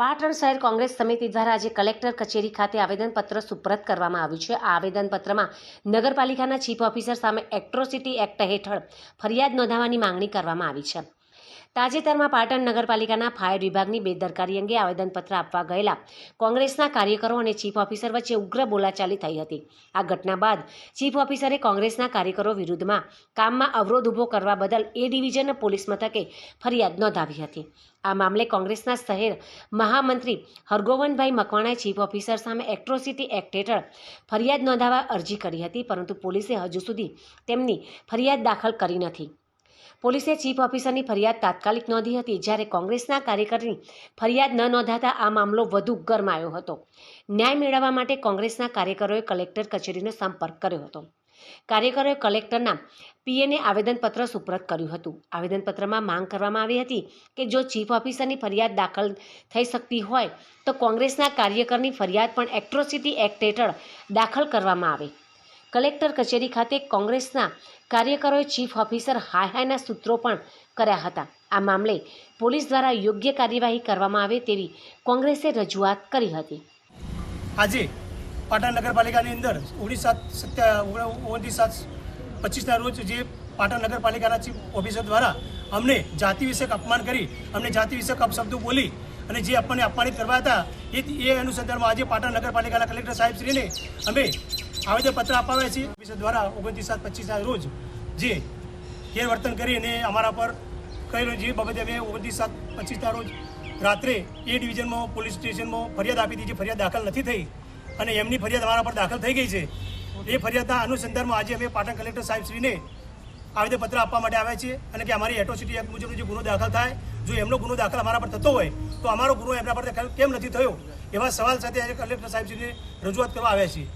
પાટણ શહેર કોંગ્રેસ સમિતિ દ્વારા આજે કલેક્ટર કચેરી ખાતે આવેદનપત્ર સુપ્રત કરવામાં આવ્યું છે. આ આવેદનપત્રમાં નગરપાલિકાના ચીફ ઓફિસર સામે એક્ટ્રોસિટી એક્ટ હેઠળ ફરિયાદ નોંધાવવાની માંગણી કરવામાં આવી છે. તાજેતરમાં પાટણ નગરપાલિકાના ફાયર વિભાગની બેદરકારી અંગે આવેદનપત્ર આપવા ગયેલા કોંગ્રેસના કાર્યકરો અને ચીફ ઓફિસર વચ્ચે ઉગ્ર બોલાચાલી થઈ હતી. આ ઘટના બાદ ચીફ ઓફિસરે કોંગ્રેસના કાર્યકરો વિરુદ્ધમાં કામમાં અવરોધ ઊભો કરવા બદલ એ ડિવિઝન પોલીસ મથકે ફરિયાદ નોંધાવી હતી. આ મામલે કોંગ્રેસના શહેર મહામંત્રી હરગોવનભાઈ મકવાણાએ ચીફ ઓફિસર સામે એક્ટ્રોસિટી એક્ટ હેઠળ ફરિયાદ નોંધાવવા અરજી કરી હતી, પરંતુ પોલીસે હજુ સુધી તેમની ફરિયાદ દાખલ કરી નથી. પોલીસે ચીફ ઓફિસરની ફરિયાદ તાત્કાલિક નોંધી હતી જ્યારે કોંગ્રેસના કાર્યકરની ફરિયાદ ન નોંધાતા આ મામલો વધુ ગરમાયો હતો. ન્યાય મેળવવા માટે કોંગ્રેસના કાર્યકરોએ કલેક્ટર કચેરીનો સંપર્ક કર્યો હતો. કાર્યકરોએ કલેક્ટરના પીએને આવેદનપત્ર સુપ્રત કર્યું હતું. આવેદનપત્રમાં માંગ કરવામાં આવી હતી કે જો ચીફ ઓફિસરની ફરિયાદ દાખલ થઈ શકતી હોય તો કોંગ્રેસના કાર્યકરની ફરિયાદ પણ એક્ટ્રોસિટી એક્ટ હેઠળ દાખલ કરવામાં આવે. કલેક્ટર કચેરી ખાતે કોંગ્રેસના કાર્યકરોએ ચીફ ઓફિસર હાય હાયના સૂત્રો પણ કર્યા હતા. આ મામલે પોલીસ દ્વારા યોગ્ય કાર્યવાહી કરવામાં આવે તેવી કોંગ્રેસે રજૂઆત કરી હતી. આજે પાટણ નગરપાલિકાની અંદર ઓગણીસ સાત સત્યા ઓગણત્રીસ સાત પચીસના રોજ જે પાટણ નગરપાલિકાના ચીફ ઓફિસર દ્વારા અમને જાતિ વિષયક અપમાન કરી, અમને જાતિ વિષયક અપશબ્દો બોલી અને જે આપણને અપમાનિત કરવા હતા, એ એ અનુસંધાનમાં આજે પાટણ નગરપાલિકાના કલેક્ટર સાહેબશ્રીને અમે આવેદનપત્ર અપાવ્યા છે. ઓફિસર દ્વારા ઓગણત્રીસ સાત પચીસના રોજ જે ગેરવર્તન કરી અને અમારા પર કરેલું જે બાબતે અમે ઓગણત્રીસ સાત પચીસના રોજ રાત્રે એ ડિવિઝનમાં, પોલીસ સ્ટેશનમાં ફરિયાદ આપી હતી, જે ફરિયાદ દાખલ નથી થઈ અને એમની ફરિયાદ અમારા પર દાખલ થઈ ગઈ છે. એ ફરિયાદના અનુસંધાનમાં આજે અમે પાટણ કલેક્ટર સાહેબશ્રીને આવેદનપત્ર આપવા માટે આવ્યા છીએ અને કે અમારી એટ્રોસિટી એક્ટ મુજબનો જે ગુનો દાખલ થાય, જો એમનો ગુનો દાખલ અમારા પર થતો હોય, તો અમારો ગુનો એમના પર કેમ નથી થયો? એવા સવાલ સાથે આજે કલેક્ટર સાહેબશ્રીને રજૂઆત કરવા આવ્યા છીએ.